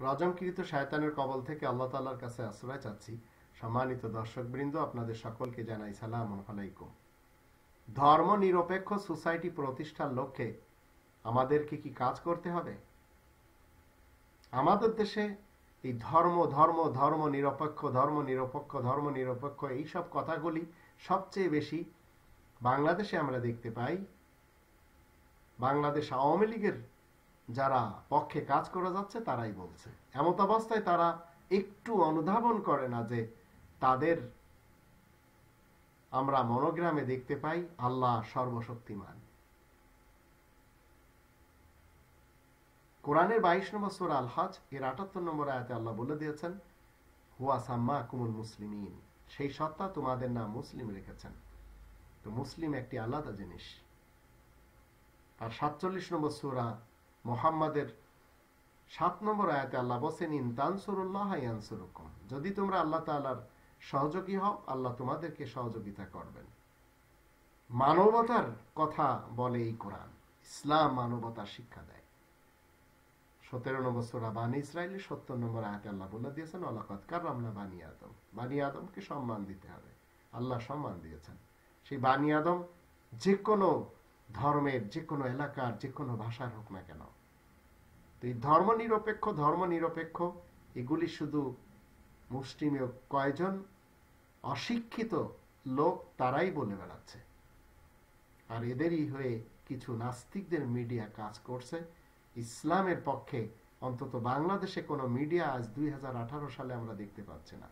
রজমকৃত শায়তানের কবল থেকে আল্লাহ তাল্লার কাছে আশ্রয় চাচ্ছি। সম্মানিত দর্শক বৃন্দ আপনাদের সকলকে জানাই সালাম আলাইকুম। ধর্ম নিরপেক্ষ সোসাইটি প্রতিষ্ঠার লক্ষ্যে আমাদেরকে কি কাজ করতে হবে? আমাদের দেশে এই ধর্ম ধর্ম ধর্ম নিরপেক্ষ ধর্ম নিরপেক্ষ ধর্ম নিরপেক্ষ এইসব কথাগুলি সবচেয়ে বেশি বাংলাদেশে আমরা দেখতে পাই। বাংলাদেশ আওয়ামী লীগের যারা পক্ষে কাজ করে যাচ্ছে, তারাই বলছে। এমত অবস্থায় তারা একটু অনুধাবন করে না যে তাদের আমরা মনোগ্রামে দেখতে পাই আল্লাহ সর্বশক্তিমান। কোরআনের বাইশ নম্বর সুর আল হজ এর আটাত্তর নম্বর আয়াতে আল্লাহ বলে দিয়েছেন, হুয়া সাম্মা কুমুল মুসলিমিন। সেই সত্তা তোমাদের নাম মুসলিম রেখেছেন। তো মুসলিম একটি আলাদা জিনিস। আর সাতচল্লিশ নম্বর সুরা মোহাম্মদের সাত নম্বর আয়াতে আল্লাহ বসেন ইনতানসুরুল্লাহ ইয়ানসুরুকুম। যদি তোমরা আল্লাহ তাআলার সহযোগী হও, আল্লাহ তোমাদেরকে সহযোগিতা করবেন। মানবতার কথা বলে এই কোরআন। ইসলাম মানবতার শিক্ষা দেয়। সতেরো নম্বর সোরা বানি ইসরায়েলের সত্তর নম্বর আয়াতে আল্লাহ বলে দিয়েছেন অলাকত কারামনা বানি আদম। বানি আদমকে সম্মান দিতে হবে। আল্লাহ সম্মান দিয়েছেন। সেই বানি আদম যে কোনো ধর্মের যে কোনো এলাকার যে কোনো ভাষার হোক না কেন। তো এই ধর্ম নিরপেক্ষ ধর্ম নিরপেক্ষ এগুলি শুধু মুসলিমীয় কয়জন অশিক্ষিত লোক তারাই বলে বেড়াচ্ছে। আর এদেরই হয়ে কিছু নাস্তিকদের মিডিয়া কাজ করছে। ইসলামের পক্ষে অন্তত বাংলাদেশে কোনো মিডিয়া আজ দুই হাজার আঠারো সালে আমরা দেখতে পাচ্ছি না।